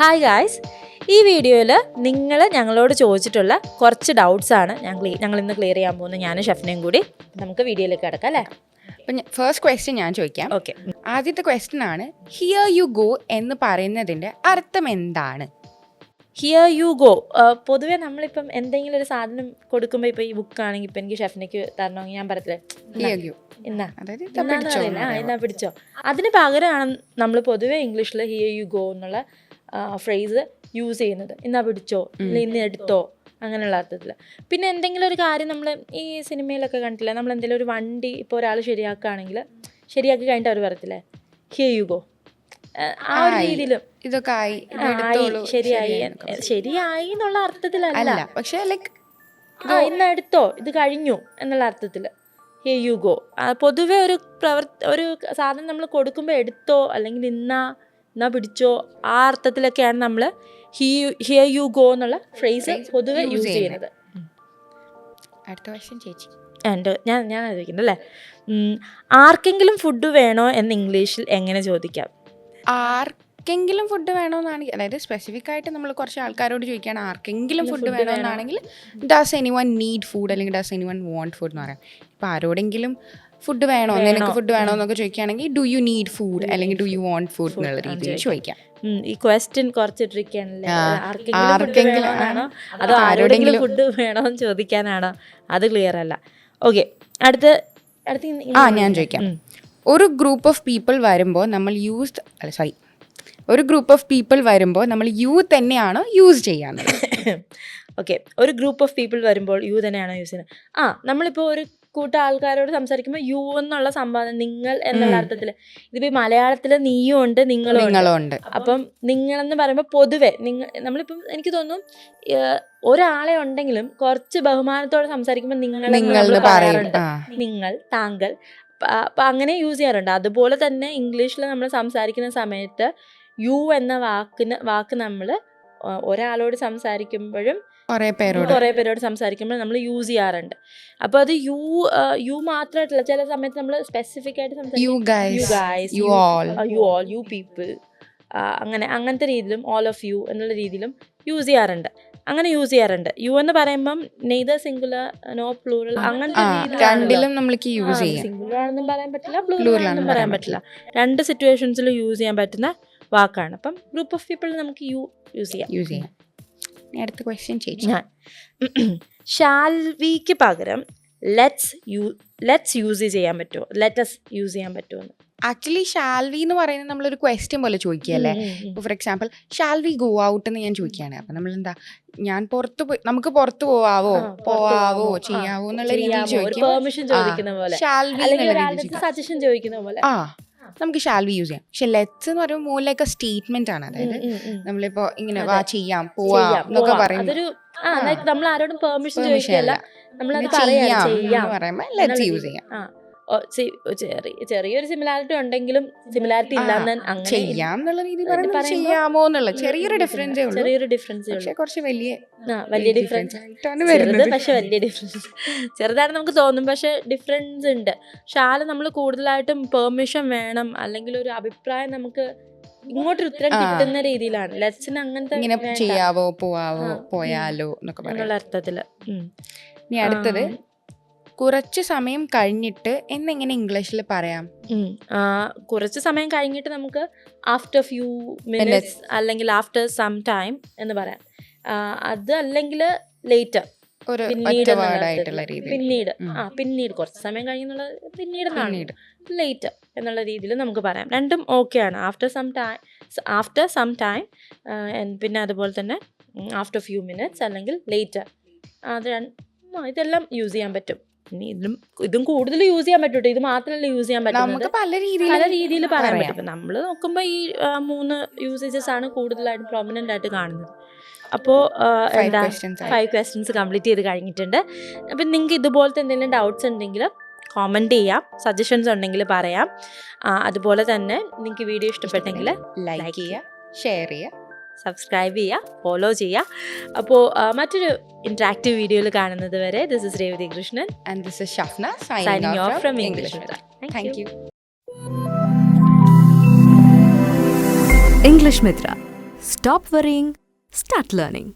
Hi guys ഈ വീഡിയോയിൽ നിങ്ങൾ ഞങ്ങളോട് ചോദിച്ചിട്ടുള്ള കുറച്ച് ഡൗട്ട്സ് ആണ് ഞങ്ങൾ ഞങ്ങൾ ഇന്ന് ക്ലിയർ ചെയ്യാൻ പോകുന്നത് ഞാനും ഷെഫിനെയും കൂടി. നമുക്ക് വീഡിയോയിലേക്ക് കിടക്കാം അല്ലേ? അപ്പം ഫസ്റ്റ് ക്വസ്റ്റ്യൻ ഞാൻ ചോദിക്കാം. ഓക്കെ ആദ്യത്തെ ക്വസ്റ്റ്യൻ ആണ് ഹിയർ യു ഗോ എന്ന് പറയുന്നതിന്റെ അർത്ഥം എന്താണ്? ഹിയർ യു ഗോ പൊതുവെ നമ്മളിപ്പം എന്തെങ്കിലും ഒരു സാധനം കൊടുക്കുമ്പോൾ ഇപ്പോൾ ഈ ബുക്ക് ആണെങ്കിൽ ഇപ്പം എനിക്ക് ഷെഫിനേക്ക് തരണമെങ്കിൽ ഞാൻ പറയത്തില്ലേ? ഹിയർ യു എന്നാ. എന്നാ പിടിച്ചോ? അതിന് പകരമാണ് നമ്മൾ പൊതുവേ ഇംഗ്ലീഷിൽ ഹിയർ യു ഗോ എന്നുള്ള ഫ്രേസ് യൂസ് ചെയ്യുന്നത്. ഇന്നാ പിടിച്ചോ? ഇന്ന് എടുത്തോ? അങ്ങനെയുള്ള അർത്ഥത്തിൽ പിന്നെ എന്തെങ്കിലും ഒരു കാര്യം നമ്മൾ ഈ സിനിമയിലൊക്കെ കണ്ടില്ല നമ്മൾ എന്തെങ്കിലും ഒരു വണ്ടി ഇപ്പോൾ ഒരാൾ ശരിയാക്കുകയാണെങ്കിൽ ശരിയാക്കി കഴിഞ്ഞിട്ട് അവർ പറയത്തില്ലേ? ഹിയർ യു ഗോ ആ ഒരു. രീതിയിലും. ഇതൊക്കെ ആയി. ശരിയായി. ശരിയായി എന്നുള്ള അർത്ഥത്തിലല്ല. പക്ഷെ ലൈക്ക് ആ ഇന്ന് എടുത്തോ? ഇത് കഴിഞ്ഞു എന്നുള്ള അർത്ഥത്തിൽ ഹേ യു ഗോ പൊതുവെ ഒരു പ്രവർത്തി ഒരു സാധനം നമ്മൾ കൊടുക്കുമ്പോൾ എടുത്തോ? അല്ലെങ്കിൽ ഇന്നാ എന്നാ പിടിച്ചോ? ആ അർത്ഥത്തിലൊക്കെയാണ് നമ്മൾ ഹി ഹിയർ യു ഗോ എന്നുള്ള ഫ്രേസ് പൊതുവെ യൂസ് ചെയ്യുന്നത്. അടുത്ത ക്വസ്റ്റ്യൻ ചേച്ചി. എന്റെ ഞാൻ ഞാൻ ചോദിക്കുന്നത് അല്ലേ? ആർക്കെങ്കിലും ഫുഡ് വേണോ എന്ന് ഇംഗ്ലീഷിൽ എങ്ങനെ ചോദിക്കാം? ആർക്കെങ്കിലും ഫുഡ് വേണമെന്നാണെങ്കിൽ അതായത് സ്പെസിഫിക് ആയിട്ട് നമ്മൾ കുറച്ച് ആൾക്കാരോട് ചോദിക്കുകയാണ് ആർക്കെങ്കിലും ഫുഡ് വേണമെന്നാണെങ്കിൽ does anyone need food അല്ലെങ്കിൽ does anyone want food എന്ന് പറയാം. ഇപ്പം ആരോടെങ്കിലും ഫുഡ് വേണോ നിനക്ക് ഫുഡ് വേണോ എന്നൊക്കെ ചോദിക്കുകയാണെങ്കിൽ ഡു യു നീഡ് ഫുഡ് അല്ലെങ്കിൽ ഡു യു വോണ്ട് ഫുഡ് എന്നുള്ള രീതിയിൽ ചോദിക്കാം. ഈ ക്വസ്റ്റ്യൻ കുറച്ച് ആർക്കെങ്കിലും. അതോ ആരോടെങ്കിലും ഫുഡ് വേണോ എന്ന് ചോദിക്കാനാണോ? അത് ക്ലിയർ അല്ല. ഓക്കെ അടുത്ത അടുത്ത ആ ഞാൻ ചോദിക്കാം. ഒരു ഗ്രൂപ്പ് ഓഫ് പീപ്പിൾ വരുമ്പോൾ നമ്മൾ യൂസ് അല്ല സോറി ഒരു ഗ്രൂപ്പ് ഓഫ് പീപ്പിൾ വരുമ്പോൾ നമ്മൾ യു തന്നെയാണ് യൂസ് ചെയ്യാന്നുള്ളത് ഓക്കെ ഒരു ഗ്രൂപ്പ് ഓഫ് പീപ്പിൾ വരുമ്പോൾ യു തന്നെയാണ് യൂസ് ചെയ്യുന്നത്. ആ നമ്മളിപ്പോൾ ഒരു കൂട്ടം ആൾക്കാരോട് സംസാരിക്കുമ്പോൾ യു എന്നുള്ള സംവാദം നിങ്ങൾ എന്നുള്ള അർത്ഥത്തിൽ ഇതിപ്പോൾ ഈ മലയാളത്തിൽ നീയും ഉണ്ട് നിങ്ങളും ഉണ്ട്. അപ്പം നിങ്ങളെന്ന് പറയുമ്പോൾ പൊതുവെ നിങ്ങൾ നമ്മളിപ്പം എനിക്ക് തോന്നുന്നു ഒരാളെ ഉണ്ടെങ്കിലും കുറച്ച് ബഹുമാനത്തോടെ സംസാരിക്കുമ്പോൾ നിങ്ങൾ നിങ്ങൾ പറയും. ആ. നിങ്ങൾ താങ്കൾ അപ്പൊ അങ്ങനെ യൂസ് ചെയ്യാറുണ്ട്. അതുപോലെ തന്നെ ഇംഗ്ലീഷിൽ നമ്മൾ സംസാരിക്കുന്ന സമയത്ത് യു എന്ന വാക്കിന് വാക്ക് നമ്മൾ ഒരാളോട് സംസാരിക്കുമ്പോഴും കുറെ പേരോട്. കുറേ പേരോട് സംസാരിക്കുമ്പോൾ നമ്മൾ യൂസ് ചെയ്യാറുണ്ട്. അപ്പോൾ അത് യു യു മാത്രമായിട്ടുള്ള ചില സമയത്ത് നമ്മൾ സ്പെസിഫിക് ആയിട്ട് you guys all you all you people അങ്ങനെ അങ്ങനത്തെ രീതിയിലും ഓൾ ഓഫ് യു എന്നുള്ള രീതിയിലും യൂസ് ചെയ്യാറുണ്ട്. അങ്ങനെ യൂസ് ചെയ്യാറുണ്ട്. യു എന്ന് പറയുമ്പം നെയ്തർ സിംഗുലർ നോ പ്ലൂറൽ അങ്ങനത്തെ രണ്ടിലും നമ്മൾക്ക് യൂസ് ചെയ്യാം. സിംഗുലർ ആണെന്നും പറയാൻ പറ്റില്ല പ്ലൂറൽ ആണെന്നും പറയാൻ പറ്റില്ല. രണ്ട് സിറ്റുവേഷൻസിലും യൂസ് ചെയ്യാൻ പറ്റുന്ന വാക്കാണ്. അപ്പം ഗ്രൂപ്പ് ഓഫ് പീപ്പിൾ നമുക്ക് യു യൂസ് ചെയ്യാം. യൂസ് ചെയ്യാം. അടുത്ത ക്വസ്റ്റ്യൻ ചേച്ചി ഞാൻ. ഷാൽവിക്ക് പകരം ലെറ്റ്സ് യൂ ലെറ്റ്സ് യൂസ് ചെയ്യാൻ പറ്റുമോ ലെറ്റസ് യൂസ് ചെയ്യാൻ പറ്റുമോ എന്ന്? ആക്ച്വലി ഷാൽവി എന്ന് പറയുന്നത് നമ്മളൊരു ക്വസ്റ്റ്യൻ പോലെ ചോദിക്കുകയല്ലേ. ഇപ്പോൾ for example shall we go out എന്ന് ഞാൻ ചോദിക്കുകയാണ്. അപ്പം നമ്മൾ എന്താ ഞാൻ പുറത്ത് പോയി നമുക്ക് പുറത്ത് പോവാവോ? പോവാവോ? ചെയ്യാവോ എന്നുള്ള രീതിയിൽ? ചോദിക്കും. സജഷൻ ചോദിക്കുന്ന പോലെ. ആ നമുക്ക് ഷാൽ വി യൂസ് ചെയ്യാം. പക്ഷെ ലെറ്റ്സ് എന്ന് പറയുമ്പോൾ മൂലൊക്കെ സ്റ്റേറ്റ്മെന്റ് ആണ്. അതായത്. നമ്മളിപ്പോ ഇങ്ങനെ വാ ചെയ്യാം പോവാം എന്നൊക്കെ ആ. നമ്മൾ ആരോടും പെർമിഷൻ Permission നമ്മൾ ചെയ്യാം എന്ന് പറയുമ്പോൾ ലെറ്റ്സ് യൂസ് ചെയ്യാം. ചെറിയൊരു സിമിലാരിറ്റി ഉണ്ടെങ്കിലും സിമിലാരിറ്റി ഇല്ലാന്ന് അങ്ങനെ ചെയ്യാം എന്നുള്ള രീതി ചെയ്യാമോ എന്നുള്ള ചെറിയൊരു ഡിഫറൻസ് ചെറിയൊരു ഡിഫറൻസേ കുറച്ച് വലിയ വലിയ ഡിഫറൻസ് ചെറുത് പക്ഷെ വലിയ ഡിഫറൻസ് ചെറുതാണ് നമുക്ക് തോന്നും പക്ഷെ ഡിഫറൻസ് ഉണ്ട്. പക്ഷെ ആൾ നമ്മൾ കൂടുതലായിട്ടും പെർമിഷൻ വേണം അല്ലെങ്കിൽ ഒരു അഭിപ്രായം നമുക്ക് ഇങ്ങോട്ടൊരു ഉത്തരം കിട്ടുന്ന രീതിയിലാണ്. ലെറ്റ്സിന് അങ്ങനത്തെ ഇങ്ങനെ ചെയ്യാവോ പോവാവോ പോയാലോ എന്നൊക്കെ എന്നുള്ള അർത്ഥത്തിൽ. ഇനി അടുത്തത്. കുറച്ച് സമയം കഴിഞ്ഞിട്ട് എന്നെങ്ങനെ ഇംഗ്ലീഷിൽ പറയാം? കുറച്ച് സമയം കഴിഞ്ഞിട്ട് നമുക്ക് ആഫ്റ്റർ ഫ്യൂ മിനിറ്റ്സ് അല്ലെങ്കിൽ ആഫ്റ്റർ സം ടൈം എന്ന് പറയാം. അത് അല്ലെങ്കിൽ ലേറ്റർ ഒരു പിന്നീട് ആ പിന്നീട് കുറച്ച് സമയം കഴിഞ്ഞുള്ള പിന്നീട് പിന്നീട്. ലേറ്റർ എന്നുള്ള രീതിയിൽ നമുക്ക് പറയാം. രണ്ടും ഓക്കെയാണ് after some time after some time പിന്നെ അതുപോലെ തന്നെ ആഫ്റ്റർ ഫ്യൂ മിനിറ്റ്സ് അല്ലെങ്കിൽ ലേറ്റർ അത് ഇതെല്ലാം യൂസ് ചെയ്യാൻ പറ്റും. ഇനി ഇതിലും ഇതും കൂടുതൽ യൂസ് ചെയ്യാൻ പറ്റൂട്ടോ. ഇത് മാത്രമല്ല യൂസ് ചെയ്യാൻ പറ്റും നമുക്ക് പല രീതിയിൽ പല രീതിയിൽ പറയാൻ പറ്റും. നമ്മൾ നോക്കുമ്പോൾ ഈ മൂന്ന് യൂസേജസ് ആണ് കൂടുതലായിട്ടും പ്രോമിനന്റ് ആയിട്ട് കാണുന്നത്. അപ്പോൾ എന്താ ഫൈവ് ക്വസ്റ്റ്യൻസ് കംപ്ലീറ്റ് ചെയ്ത് കഴിഞ്ഞിട്ടുണ്ട്. അപ്പം നിങ്ങൾക്ക് ഇതുപോലത്തെ എന്തെങ്കിലും ഡൗട്ട്സ് ഉണ്ടെങ്കിൽ കോമന്റ് ചെയ്യാം. സജഷൻസ് ഉണ്ടെങ്കിൽ പറയാം. അതുപോലെ തന്നെ നിങ്ങൾക്ക് വീഡിയോ ഇഷ്ടപ്പെട്ടെങ്കിൽ ലൈക്ക് ചെയ്യുക ഷെയർ ചെയ്യുക. സബ്സ്ക്രൈബ് ചെയ്യുക ഫോളോ ചെയ്യുക. അപ്പോൾ മറ്റൊരു ഇൻട്രാക്റ്റീവ് വീഡിയോയിൽ കാണുന്നത് വരെ this is Revathi Krishnan and this is Shafna signing off from English thank you English Mitra. Stop worrying, start learning.